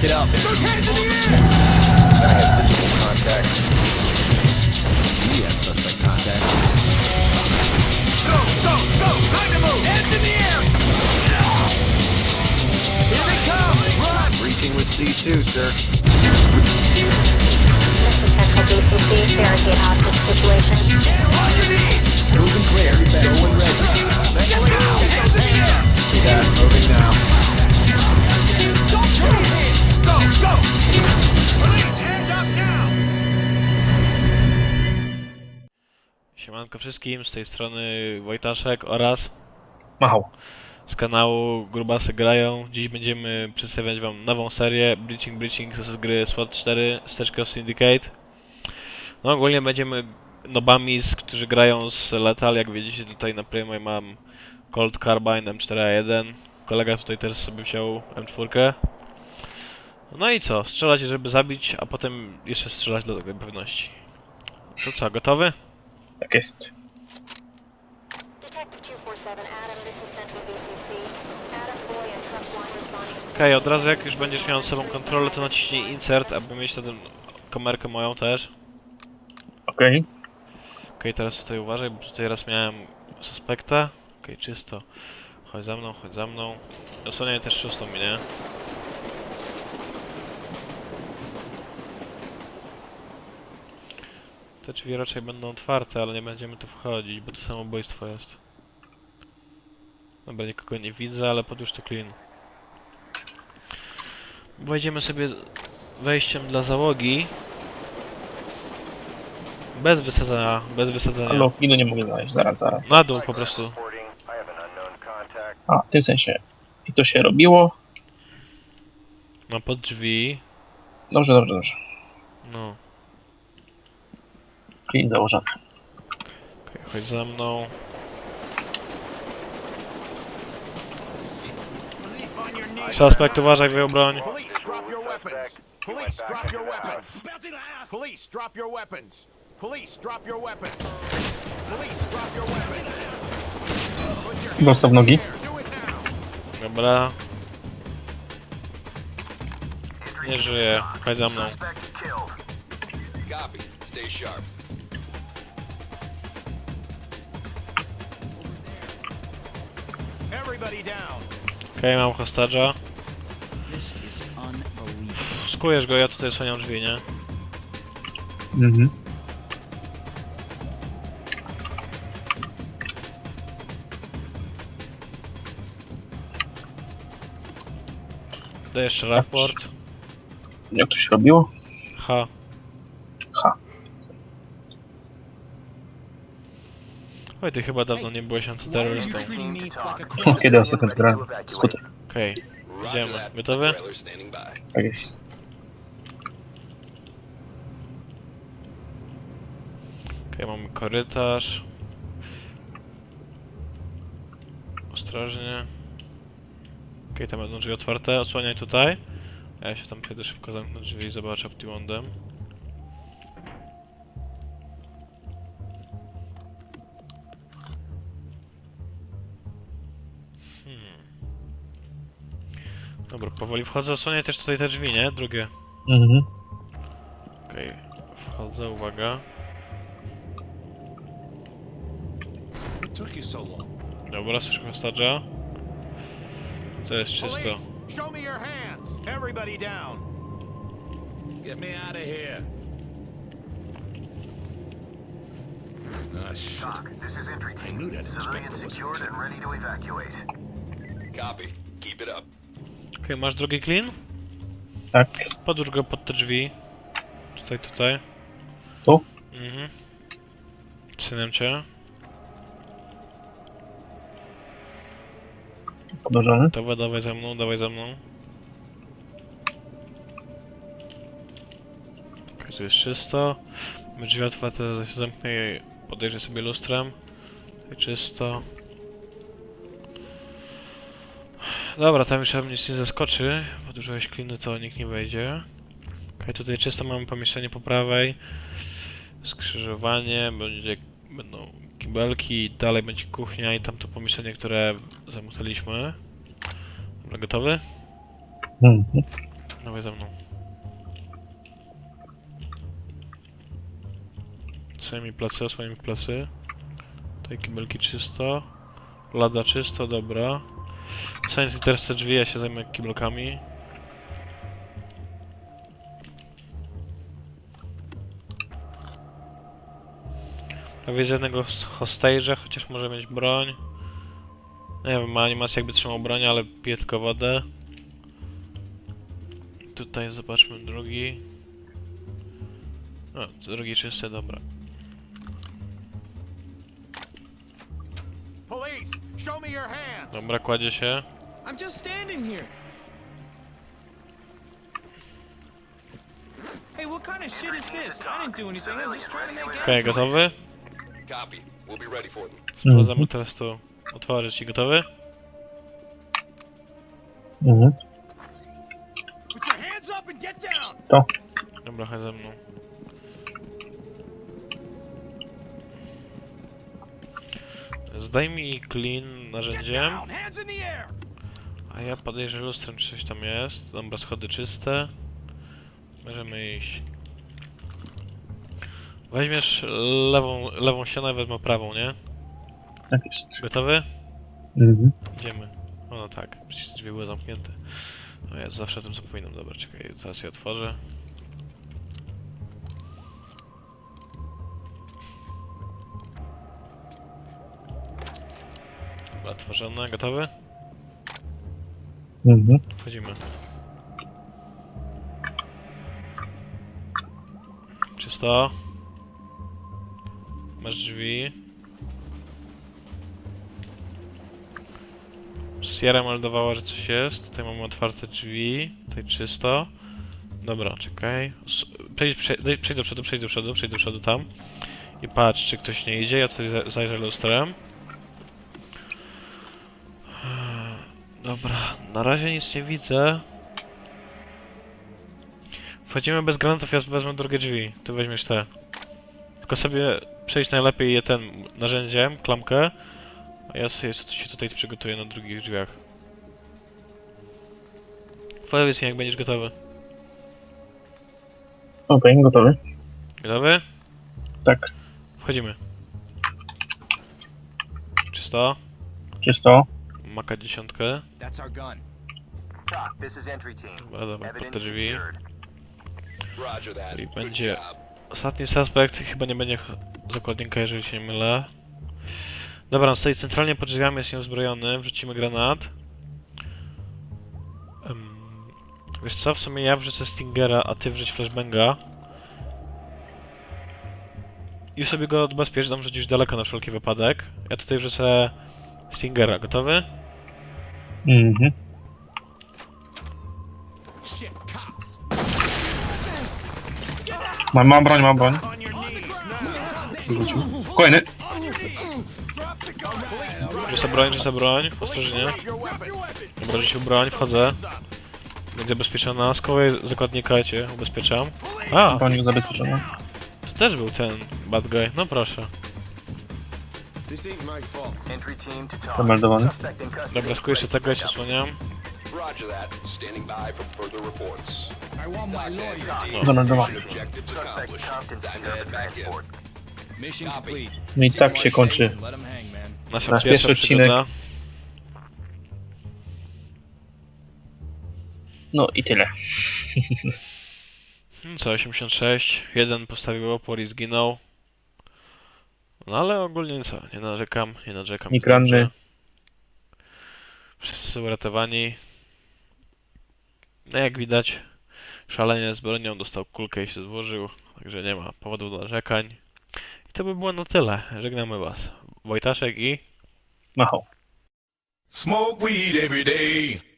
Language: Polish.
Get up. Those hands in the air! Contact. We have suspect contact. Go, go, go! Time to move! Hands in the air! Here they come! Run! Breaching with C2, sir. This BCC, barricade hostage situation. On your knees! Moving clear. Going ready. Get down! Hands in the air! Yeah, moving now. Don't shoot hands! Go, go! Police, hands up now! Siemanko wszystkim, z tej strony Wojtaszek oraz Machał. z kanału Grubasy Grają. Dziś będziemy przedstawiać wam nową serię Breaching Breaching z gry SWAT 4 Steczka of Syndicate. No ogólnie będziemy nobami, z, którzy grają z Lethal. Jak widzicie tutaj na Primo mam Colt Carbine M4A1. Kolega tutaj też sobie wziął M4. No i co? Strzelać, żeby zabić, a potem jeszcze strzelać dla tej pewności. To co, gotowy? Tak jest. Detective 247, Adam, this is Central BCC. Adam, Boy, and Trustline responding to Okej, od razu jak już będziesz miał sobą kontrolę, to naciśnij insert, aby mieć tę kamerkę moją też. Okej. Okej, teraz tutaj uważaj, bo tutaj raz miałem suspekta. Okej, czysto. Chodź za mną, chodź za mną. Osłaniaj też szóstą mi, Te drzwi raczej będą otwarte, ale nie będziemy tu wchodzić, bo to samobójstwo jest. Dobra, nikogo nie widzę, ale podłóż to clean. Wejdziemy sobie wejściem dla załogi. Bez wysadzenia, bez wysadzenia. Halo, ilu nie mogę znaleźć. Zaraz, zaraz. Na dół po prostu. A, w tym sensie. I to się robiło. No pod drzwi. Dobrze, dobrze, dobrze. No. Clean założony. Okej, chodź za mną. Suspekt, uważaj, wyjął broń. Police, drop your weapons! Police, drop your weapons! Police, drop your weapons! Police, drop your weapons! Police, drop your weapons! Put your Dostał w nogi. Dobra. Nie żyje. Chodź za mną. Copy. Stay sharp. Okej, mam hostarza. Skujesz go, ja tutaj osłaniam drzwi, nie? Mhm. Daję jeszcze raport. Jak to się robiło? H. Oj, ty chyba dawno nie byłeś antyterrorystą. Kiedy ostatnio grałem? Skuter. Okej, idziemy. Gotowy? Tak jest. Okej, mamy korytarz. Ostrożnie. Okej, tam będą drzwi otwarte. Odsłaniaj tutaj. A Ja się tam przejdę szybko zamknę drzwi i zobaczę Optimondem. Dobra, powoli wchodzę. Osłaniaj też tutaj te drzwi, nie? Drugie. Mhm. Okej, wchodzę, uwaga. What took you so long? Dobra, słyszę hostarza. To jest czysto. Police, show me your hands! Everybody down! Get me out of here! Ah, shit. This is entry I team. knew that Civilian inspector was secured and ready to evacuate. Copy. Keep it up. Masz drugi clean? Tak. Podłóż go pod te drzwi. Tutaj, tutaj. Tu? Mhm. Trzymam cię. Podłożony. Dobra, dawaj za mną, dawaj za mną. Okej, tu jest czysto. Drzwi otwarte, się zamknę i podejrzę sobie lustrem. Czysto. Dobra, tam już nic nie zaskoczy. Podłużyłeś kliny, to nikt nie wejdzie. Okej, tutaj czysto mamy pomieszczenie po prawej. Skrzyżowanie, będzie, będą kibelki, dalej będzie kuchnia i tamto pomieszczenie, które zamknęliśmy. Dobra, gotowy? Mhm. Dawaj za mną. Osłaniaj mi plecy, osłaniaj mi plecy. Tutaj kibelki czysto. Lada czysto, dobra. Science teraz te drzwi, ja się zajmę kibelkami. A widzę jednego z hostage'a, chociaż może mieć broń. Nie wiem, ma animację jakby trzymał broń, ale pije tylko wodę. Tutaj zobaczmy drugi. O, drugi czysty, dobra. Police, show me your hands. Dobra, kładzie się. I'm just standing here. Hey, what kind of shit is this? I didn't do anything. I'm just trying to make Okej, ends meet. gotowy? Copy. We'll be ready for them. Sprawdzamy teraz tu otworzyć i gotowy? Mhm. Put your hands up and get down. To. Dobra, chodź ze mną. Zdaj mi clean narzędziem, a ja podejrzę lustrem czy coś tam jest. Dobra, schody czyste. Możemy iść. Weźmiesz lewą, lewą ścianę, wezmę prawą, nie? Tak jest. Gotowy? Mhm. Idziemy. O no tak, przecież drzwi były zamknięte. O ja zawsze o tym zapominam. Dobra, czekaj, zaraz je otworzę. Otworzone, gotowy? Mhm. Wchodzimy. Czysto. Masz drzwi. Sierra meldowała, że coś jest. Tutaj mamy otwarte drzwi. Tutaj czysto. Dobra, czekaj. Przejdź, przejdź, przejdź do przodu, przejdź do przodu, przejdź do przodu tam. I patrz, czy ktoś nie idzie. Ja tutaj za- zajrzę lustrem. Dobra, na razie nic nie widzę. Wchodzimy bez granatów, ja wezmę drugie drzwi. Ty weźmiesz te. Tylko sobie przejść najlepiej je ten narzędziem, klamkę. A ja sobie się tutaj przygotuję na drugich drzwiach. Powiedz mi jak będziesz gotowy. Okej, gotowy. Gotowy? Tak. Wchodzimy. Czysto. Czysto. Maka dziesiątkę. Dobra, dobra, pod te drzwi. I będzie-. Ostatni suspekt chyba nie będzie zakładnika, jeżeli się nie mylę. Dobra, on stoi centralnie pod drzwiami, jest nieuzbrojony. Wrzucimy granat. Em, wiesz co, w sumie ja wrzucę Stingera, a ty wrzuć flashbanga. I sobie go odbezpiecz, tam wrzucisz daleko na wszelki wypadek. Ja tutaj wrzucę Stingera, gotowy? Mhm. Mam, mam broń, mam broń. Wyrzucił. Kolejny. Rzucę broń, rzucę broń, ostrożnie. Dobra, rzucił broń, wchodzę. Będzie ubezpieczona, skowaj zakładnika, ja cię ubezpieczam. A, Broń zabezpieczona. to też był ten bad guy, no proszę. This ain't my fault. Entry team to TOC. Zameldowany. Suspect in custody. Dobra, skuję się tego, ja się słaniam. Roger that. Standing by for further reports. I want my lawyer. Zameldowany. Objectives Suspect accomplished. Compton Time to secured head the back in. transport. Mission complete. No i tak się kończy Let him hang, man. Nasza Nasz pierwsza pierwszy odcinek. przygoda. No i tyle. No co, 86, jeden postawił opór i zginął. No ale ogólnie co, nie narzekam, nie narzekam. Nikt ranny. Wszyscy są uratowani. No jak widać, szalenie z bronią dostał kulkę i się złożył, także nie ma powodu do narzekań. I to by było na tyle. Żegnamy was. Wojtaszek i... Machał. Smoke weed every day.